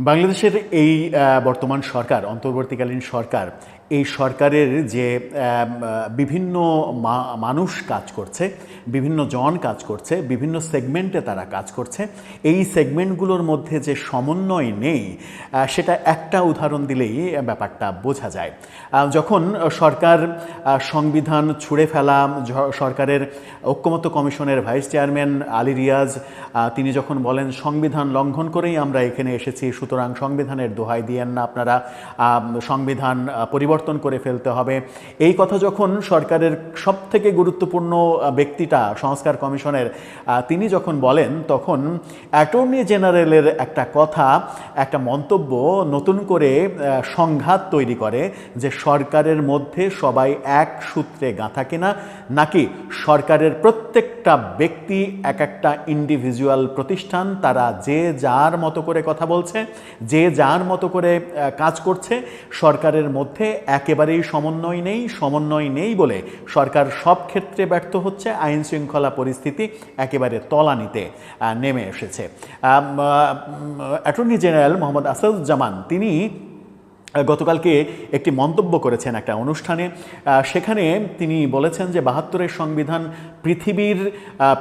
বাংলাদেশের এই বর্তমান সরকার অন্তর্বর্তীকালীন সরকার এই সরকারের যে বিভিন্ন মানুষ কাজ করছে বিভিন্ন জন কাজ করছে বিভিন্ন সেগমেন্টে তারা কাজ করছে এই সেগমেন্টগুলোর মধ্যে যে সমন্বয় নেই সেটা একটা উদাহরণ দিলেই ব্যাপারটা বোঝা যায়। যখন সরকার সংবিধান ছুঁড়ে ফেলা সরকারের ঐক্যমত্য কমিশনের ভাইস চেয়ারম্যান আলী রিয়াজ তিনি যখন বলেন সংবিধান লঙ্ঘন করেই আমরা এখানে এসেছি সুতরাং সংবিধানের দোহাই দিয়েন না আপনারা সংবিধান আহ, পরিবর্তন করে ফেলতে হবে। এই কথা যখন সরকারের সব থেকে গুরুত্বপূর্ণ ব্যক্তিটা সংস্কার কমিশনের তিনি যখন বলেন, তখন অ্যাটর্নি জেনারেলের একটা কথা, একটা মন্তব্য নতুন করে সংঘাত তৈরি করে যে সরকারের মধ্যে সবাই এক সূত্রে গাঁথা কিনা, নাকি সরকারের প্রত্যেকটা ব্যক্তি এক একটা ইন্ডিভিজুয়াল প্রতিষ্ঠান, তারা যে যার মতো করে কথা বলছে, যে যার মতো করে কাজ করছে, সরকারের মধ্যে একেবারেই সমন্বয় নেই সমন্বয় নেই বলে সরকার সব ক্ষেত্রে ব্যর্থ হচ্ছে আইন শৃঙ্খলা পরিস্থিতি একেবারে তলানিতে নেমে এসেছে। অ্যাটর্নি জেনারেল মোহাম্মদ আসাদুজ্জামান, তিনি গতকালকে একটি মন্তব্য করেছেন একটা অনুষ্ঠানে। সেখানে তিনি বলেছেন যে বাহাত্তরের সংবিধান পৃথিবীর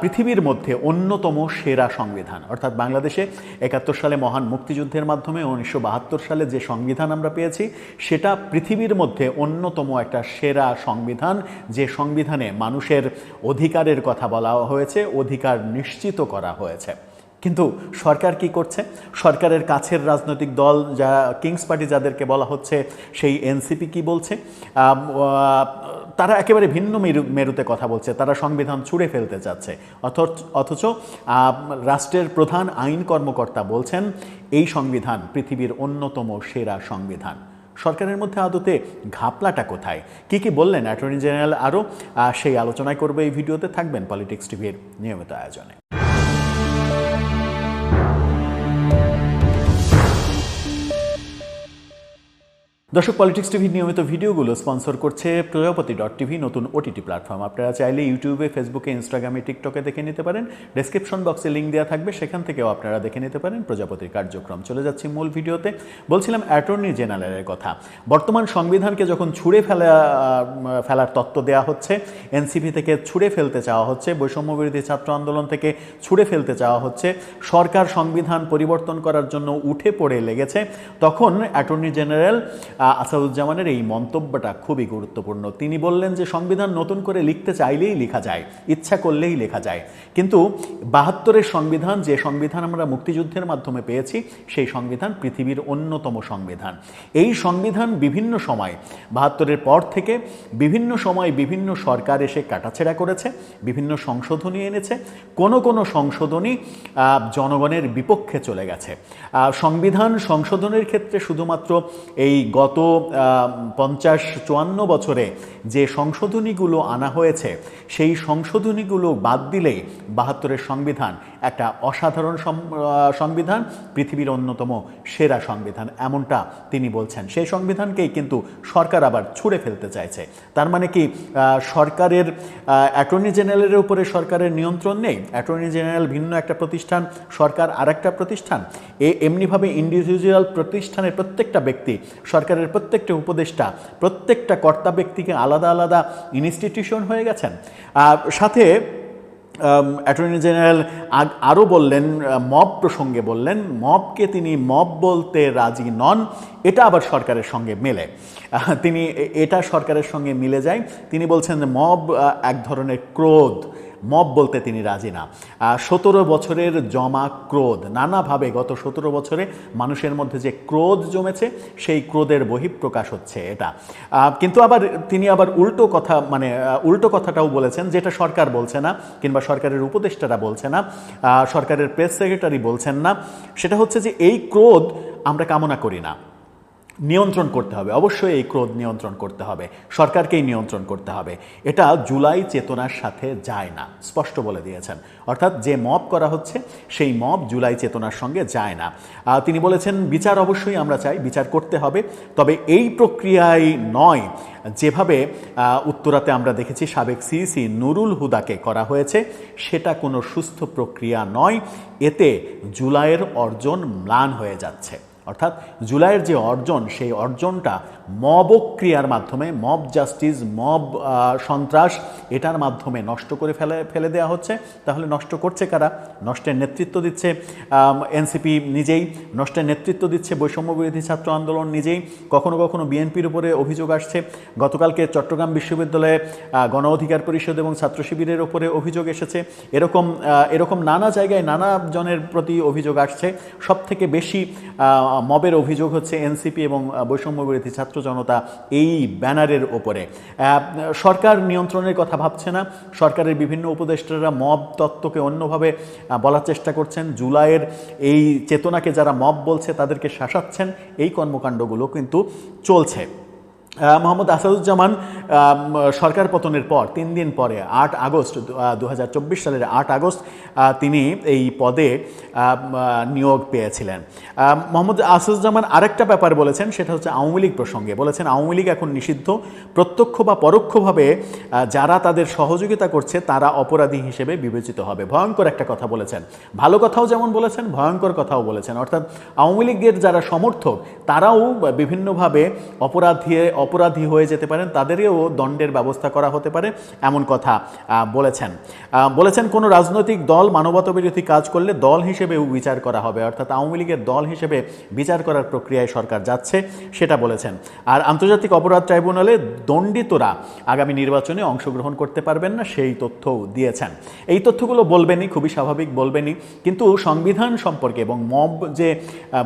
পৃথিবীর মধ্যে অন্যতম সেরা সংবিধান। অর্থাৎ বাংলাদেশে একাত্তর সালে মহান মুক্তিযুদ্ধের মাধ্যমে উনিশশো বাহাত্তর সালে যে সংবিধান আমরা পেয়েছি, সেটা পৃথিবীর মধ্যে অন্যতম একটা সেরা সংবিধান, যে সংবিধানে মানুষের অধিকারের কথা বলা হয়েছে, অধিকার নিশ্চিত করা হয়েছে। কিন্তু সরকার কি করছে? সরকারের কাছের রাজনৈতিক দল যা কিংস পার্টি যাদেরকে বলা হচ্ছে, সেই এনসিপি কি বলছে? তারা একেবারে ভিন্ন মেরু, মেরুতে কথা বলছে। তারা সংবিধান ছুঁড়ে ফেলতে চাচ্ছে। অথচ রাষ্ট্রের প্রধান আইন কর্মকর্তা বলছেন, এই সংবিধান পৃথিবীর অন্যতম সেরা সংবিধান। সরকারের মধ্যে আদতে ঘাপলাটা কোথায়? কি কি বললেন অ্যাটর্নি জেনারেল আরও? সেই আলোচনায় করবে এই ভিডিওতে। থাকবেন পলিটিক্স টিভির নিয়মিত আয়োজনে। দর্শক পলিটিক্স টিভির নিয়মিত ভিডিওগুলো স্পন্সর করছে প্রজাপতি ডট টিভি নতুন ওটিটি প্ল্যাটফর্ম আপনারা চাইলে ইউটিউবে ফেসবুকে ইনস্টাগ্রামে টিকটকে দেখে নিতে পারেন। ডেসক্রিপশন বক্সে লিঙ্ক দেওয়া থাকবে, সেখান থেকেও আপনারা দেখে নিতে পারেন প্রজাপতির কার্যক্রম। চলে যাচ্ছি মূল ভিডিওতে। বলছিলাম অ্যাটর্নি জেনারেলের কথা। বর্তমান সংবিধানকে যখন ছুঁড়ে ফেলা ফেলার তত্ত্ব দেওয়া হচ্ছে এনসিপি থেকে ছুঁড়ে ফেলতে চাওয়া হচ্ছে, বৈষম্য বিরোধী ছাত্র আন্দোলন থেকে ছুঁড়ে ফেলতে চাওয়া হচ্ছে, সরকার সংবিধান পরিবর্তন করার জন্য উঠে পড়ে লেগেছে, তখন অ্যাটর্নি জেনারেল আসাদুজ্জামানের এই মন্তব্যটা খুবই গুরুত্বপূর্ণ। তিনি বললেন যে, সংবিধান নতুন করে লিখতে চাইলেই লেখা যায়, ইচ্ছা করলেই লেখা যায়। কিন্তু বাহাত্তরের সংবিধান, যে সংবিধান আমরা মুক্তিযুদ্ধের মাধ্যমে পেয়েছি, সেই সংবিধান পৃথিবীর অন্যতম সংবিধান। এই সংবিধান বিভিন্ন সময়, বাহাত্তরের পর থেকে বিভিন্ন সময় বিভিন্ন সরকার এসে কাটাছেড়া করেছে, বিভিন্ন সংশোধনী এনেছে, কোনো কোনো সংশোধনী জনগণের বিপক্ষে চলে গেছে। সংবিধান সংশোধনের ক্ষেত্রে শুধুমাত্র এই গত পঞ্চাশ চুয়ান্ন বছরে যে সংশোধনীগুলো আনা হয়েছে, সেই সংশোধনীগুলো বাদ দিলেই বাহাত্তরের সংবিধান একটা অসাধারণ সংবিধান, পৃথিবীর অন্যতম সেরা সংবিধান, এমনটা তিনি বলছেন। সেই সংবিধানকেই কিন্তু সরকার আবার ছুঁড়ে ফেলতে চাইছে। তার মানে কি সরকারের অ্যাটর্নি জেনারেলের উপরে সরকারের নিয়ন্ত্রণ নেই, অ্যাটর্নি জেনারেল ভিন্ন একটা প্রতিষ্ঠান, সরকার আরেকটা প্রতিষ্ঠান, এ এমনিভাবে ইন্ডিভিজুয়াল প্রতিষ্ঠানের প্রত্যেকটা ব্যক্তি সরকারের প্রত্যেকটা উপদেষ্টা, প্রত্যেকটা কর্তা ব্যক্তিকে আলাদা আলাদা ইনস্টিটিউশন হয়ে গেছেন। সাথে অ্যাটর্নি জেনারেল আরও বললেন মব প্রসঙ্গে বললেন মবকে তিনি মব বলতে রাজি নন, এটা আবার সরকারের সঙ্গে মেলে। তিনি এটা সরকারের সঙ্গে মিলে যায়। তিনি বলছেন যে মব এক ধরনের ক্রোধ মব বলতে তিনি রাজি না। সতেরো বছরের জমা ক্রোধ। নানাভাবে গত সতেরো বছরে মানুষের মধ্যে যে ক্রোধ জমেছে, সেই ক্রোধের বহিঃপ্রকাশ হচ্ছে এটা। কিন্তু আবার তিনি আবার উল্টো কথা মানে উল্টো কথাটাও বলেছেন, যেটা সরকার বলছে না, কিংবা সরকারের উপদেষ্টারা বলছে না সরকারের প্রেস সেক্রেটারি বলছেন না। সেটা হচ্ছে যে এই ক্রোধ আমরা কামনা করি না। নিয়ন্ত্রণ করতে হবে। অবশ্যই এই ক্রোধ নিয়ন্ত্রণ করতে হবে। সরকারকেই নিয়ন্ত্রণ করতে হবে। এটা জুলাই চেতনার সাথে যায় না, স্পষ্ট বলে দিয়েছেন। অর্থাৎ যে মব করা হচ্ছে, সেই মব জুলাই চেতনার সঙ্গে যায় না। তিনি বলেছেন, বিচার অবশ্যই আমরা চাই, বিচার করতে হবে। তবে এই প্রক্রিয়ায় নয়। যেভাবে উত্তরাতে আমরা দেখেছি, সাবেক সিইসি নুরুল হুদাকে করা হয়েছে, সেটা কোনো সুস্থ প্রক্রিয়া নয়। এতে জুলাইয়ের অর্জন ম্লান হয়ে যাচ্ছে। অর্থাৎ জুলাইয়ের যে অর্জন, সেই অর্জনটা মবক্রিয়ার মাধ্যমে, মব জাস্টিস, মব সন্ত্রাস, এটার মাধ্যমে নষ্ট করে ফেলে ফেলে দেওয়া হচ্ছে। তাহলে নষ্ট করছে কারা? নষ্টের নেতৃত্ব দিচ্ছে এনসিপি নিজেই, নষ্টের নেতৃত্ব দিচ্ছে বৈষম্য বিরোধী ছাত্র আন্দোলন নিজেই। কখনো কখনো বিএনপির উপরে অভিযোগ আসছে। গতকালকে চট্টগ্রাম বিশ্ববিদ্যালয়ে গণ অধিকার পরিষদ এবং ছাত্র শিবিরের উপরে অভিযোগ এসেছে। এরকম এরকম নানা জায়গায় নানা জনের প্রতি অভিযোগ আসছে। সব থেকে বেশি মবের অভিযোগ হচ্ছে এনসিপি এবং বৈষম্যবিরোধী বৈষম্য বিরোধী ছাত্র জনতা এই ব্যানারের ওপরে। সরকার নিয়ন্ত্রণের কথা ভাবছে না। সরকারের বিভিন্ন উপদেষ্টারা মব তত্ত্বকে অন্যভাবে বলার চেষ্টা করছেন। জুলাইয়ের এই চেতনাকে যারা মব বলছে তাদেরকে শাসাচ্ছেন। এই কর্মকাণ্ডগুলো কিন্তু চলছে। মোহাম্মদ আসাদুজ্জামান সরকার পতনের পর, তিন দিন পরে, আট আগস্ট দু সালের আট আগস্ট তিনি এই পদে নিয়োগ পেয়েছিলেন। মোহাম্মদ আসাদুজ্জামান আরেকটা ব্যাপার বলেছেন, সেটা হচ্ছে আওয়ামী লীগ প্রসঙ্গে। বলেছেন, আওয়ামী লীগ এখন নিষিদ্ধ। প্রত্যক্ষ বা পরোক্ষভাবে যারা তাদের সহযোগিতা করছে, তারা অপরাধী হিসেবে বিবেচিত হবে। ভয়ঙ্কর একটা কথা বলেছেন। ভালো কথাও যেমন বলেছেন, ভয়ঙ্কর কথাও বলেছেন। অর্থাৎ আওয়ামী লীগের যারা সমর্থক, তারাও বিভিন্নভাবে অপরাধী অপরাধী হয়ে যেতে পারেন তাদেরও দণ্ডের ব্যবস্থা করা হতে পারে এমন কথা বলেছেন। বলেছেন কোনো রাজনৈতিক দল মানবতা বিরোধী কাজ করলে দল হিসেবেও বিচার করা হবে অর্থাৎ আওয়ামী লীগের দল হিসেবে বিচার করার প্রক্রিয়ায় সরকার যাচ্ছে সেটা বলেছেন। আর আন্তর্জাতিক অপরাধ ট্রাইব্যুনালে দণ্ডিতরা আগামী নির্বাচনে অংশগ্রহণ করতে পারবেন না সেই তথ্যও দিয়েছেন। এই তথ্যগুলো বলবেনই খুবই স্বাভাবিক বলবেনই কিন্তু সংবিধান সম্পর্কে এবং মব যে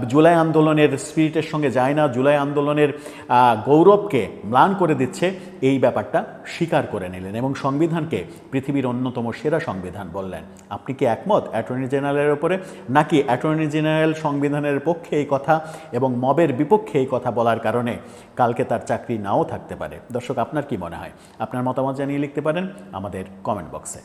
জুলাই আন্দোলনের স্পিরিটের সঙ্গে যায় না জুলাই আন্দোলনের আহ, গৌরবকে ম্লান করে দিচ্ছে, এই ব্যাপারটা স্বীকার করে নিলেন এবং সংবিধানকে পৃথিবীর অন্যতম সেরা সংবিধান বললেন। আপনি কি একমত অ্যাটর্নি জেনারেলের ওপরে? নাকি অ্যাটর্নি জেনারেল সংবিধানের পক্ষে এই কথা এবং মবের বিপক্ষে এই কথা বলার কারণে কালকে তার চাকরি নাও থাকতে পারে? দর্শক, আপনার কি মনে হয়? আপনার মতামত জানিয়ে লিখতে পারেন আমাদের কমেন্ট বক্সে।